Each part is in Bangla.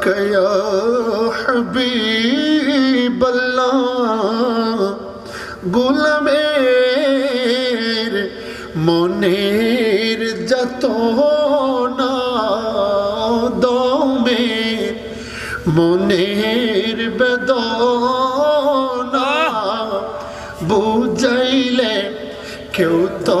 لك يا حبيب الله গোলামের মনের যত না দমে মনের বেদনা বুঝাইলে কেউ তো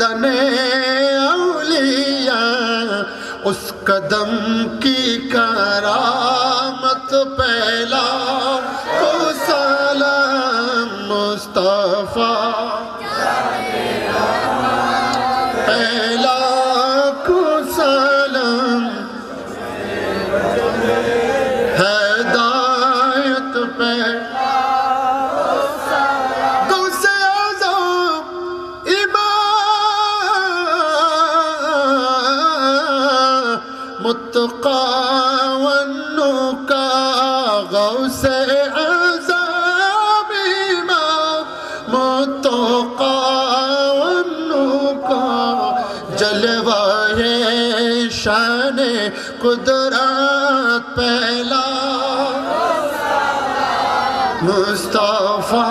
گردنِ اولیاء اس قدم کی کرامت پہلا تو سلام مصطفیٰ۔ Hey. गौस आज़म इमाम मुत्तका वन्नुका जलवाए शान कुदरत पहला मुस्तफा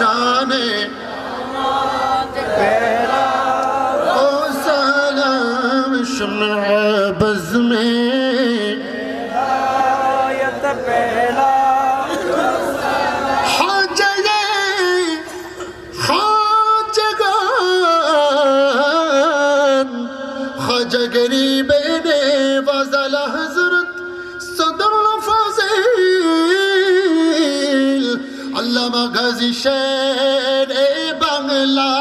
जाने ओ सलाम शम्ह बज़ में আল্লামা গাজী শের এ বাংলা।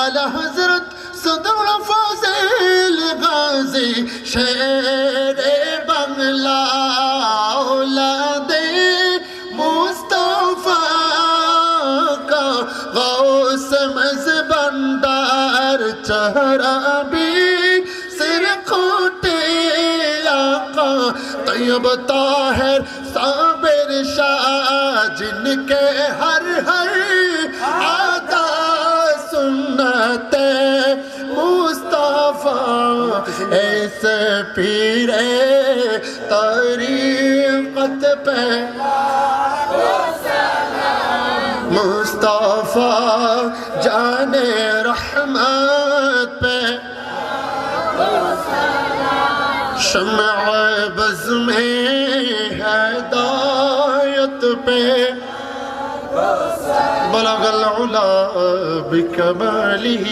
আলা হজরত সদর ফাজিল গাজী শের এ बंदार चेहरा भी सिर खोटे आका तैयब ताहिर साबिर शाह जिनके हर हर आदा ऐसे पीरे तरीकत पे मुस्तफ़ा जाने रहमत पे शम्मा बज़ में हैदायत पे بلغ العلا بكماله